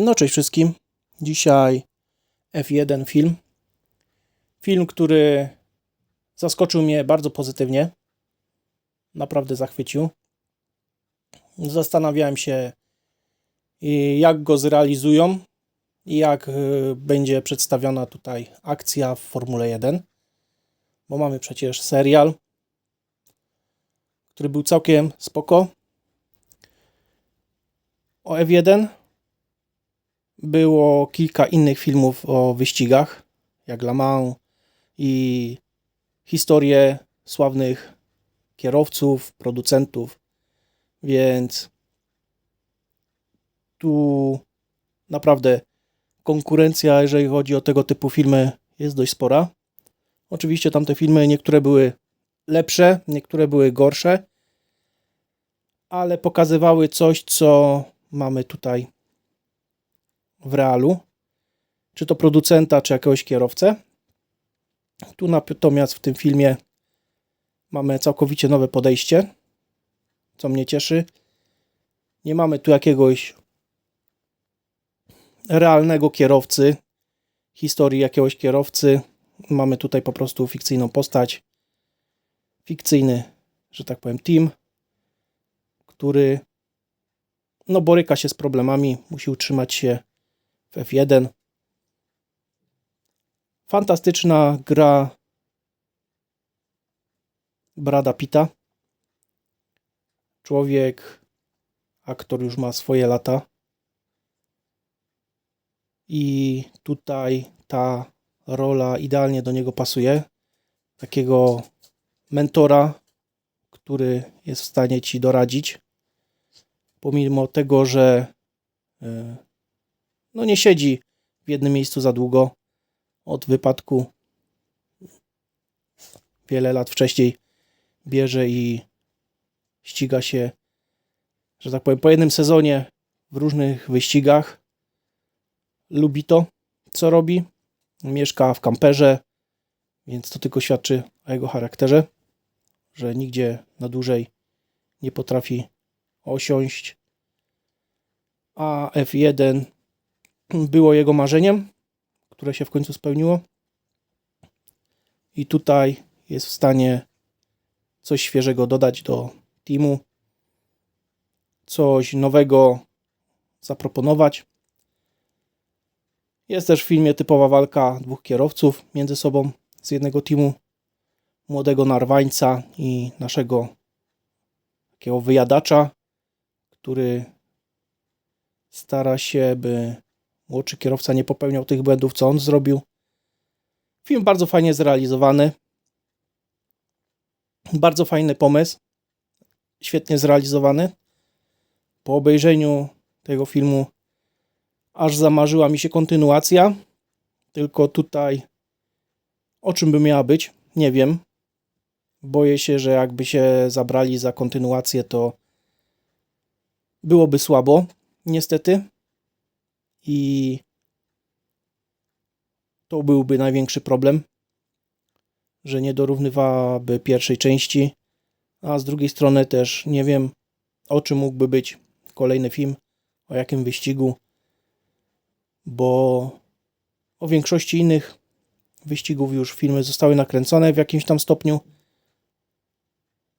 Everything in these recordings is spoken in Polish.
No cześć wszystkim. Dzisiaj F1 film. Film, który zaskoczył mnie bardzo pozytywnie. Naprawdę zachwycił. Zastanawiałem się, i jak go zrealizują i jak y, będzie przedstawiona tutaj akcja w Formule 1. Bo mamy przecież serial, który był całkiem spoko. O F1 było kilka innych filmów o wyścigach, jak Le Mans i historie sławnych kierowców, producentów, więc tu naprawdę konkurencja, jeżeli chodzi o tego typu filmy, jest dość spora. Oczywiście tamte filmy, niektóre były lepsze, niektóre były gorsze, ale pokazywały coś, co mamy tutaj w realu, czy to producenta, czy jakiegoś kierowcę. Tu natomiast w tym filmie mamy całkowicie nowe podejście, co mnie cieszy. Nie mamy tu jakiegoś realnego kierowcy, historii jakiegoś kierowcy. Mamy tutaj po prostu fikcyjną postać, fikcyjny, że tak powiem, team, który no boryka się z problemami, musi utrzymać się w F1. Fantastyczna gra Brada Pita. Człowiek, aktor już ma swoje lata. I tutaj ta rola idealnie do niego pasuje. Takiego mentora, który jest w stanie ci doradzić. Pomimo tego, że y, no nie siedzi w jednym miejscu za długo. Od wypadku wiele lat wcześniej bierze i ściga się, że tak powiem, po jednym sezonie w różnych wyścigach. Lubi to, co robi. Mieszka w kamperze, więc to tylko świadczy o jego charakterze, że nigdzie na dłużej nie potrafi osiąść. A F1 było jego marzeniem, które się w końcu spełniło. I tutaj jest w stanie coś świeżego dodać do teamu, coś nowego zaproponować. Jest też w filmie typowa walka dwóch kierowców między sobą z jednego teamu, młodego narwańca i naszego takiego wyjadacza, który stara się, by młodszy kierowca nie popełniał tych błędów, co on zrobił. Film bardzo fajnie zrealizowany. Bardzo fajny pomysł. Świetnie zrealizowany. Po obejrzeniu tego filmu aż zamarzyła mi się kontynuacja. Tylko tutaj o czym by miała być, nie wiem. Boję się, że jakby się zabrali za kontynuację, to byłoby słabo, niestety. I to byłby największy problem, że nie dorównywałaby pierwszej części, a z drugiej strony też nie wiem, o czym mógłby być kolejny film, o jakim wyścigu, bo o większości innych wyścigów już filmy zostały nakręcone w jakimś tam stopniu,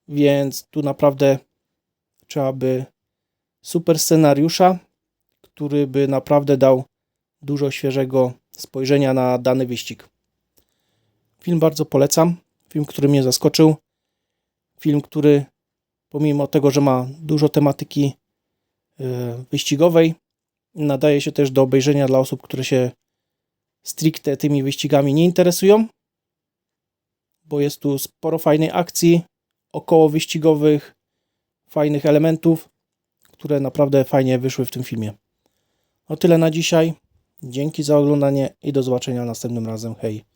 więc tu naprawdę trzeba by super scenariusza, który by naprawdę dał dużo świeżego spojrzenia na dany wyścig. Film bardzo polecam. Film, który mnie zaskoczył. Film, który pomimo tego, że ma dużo tematyki e, wyścigowej, nadaje się też do obejrzenia dla osób, które się stricte tymi wyścigami nie interesują, bo jest tu sporo fajnej akcji, około wyścigowych, fajnych elementów, które naprawdę fajnie wyszły w tym filmie. O tyle na dzisiaj. Dzięki za oglądanie i do zobaczenia następnym razem. Hej!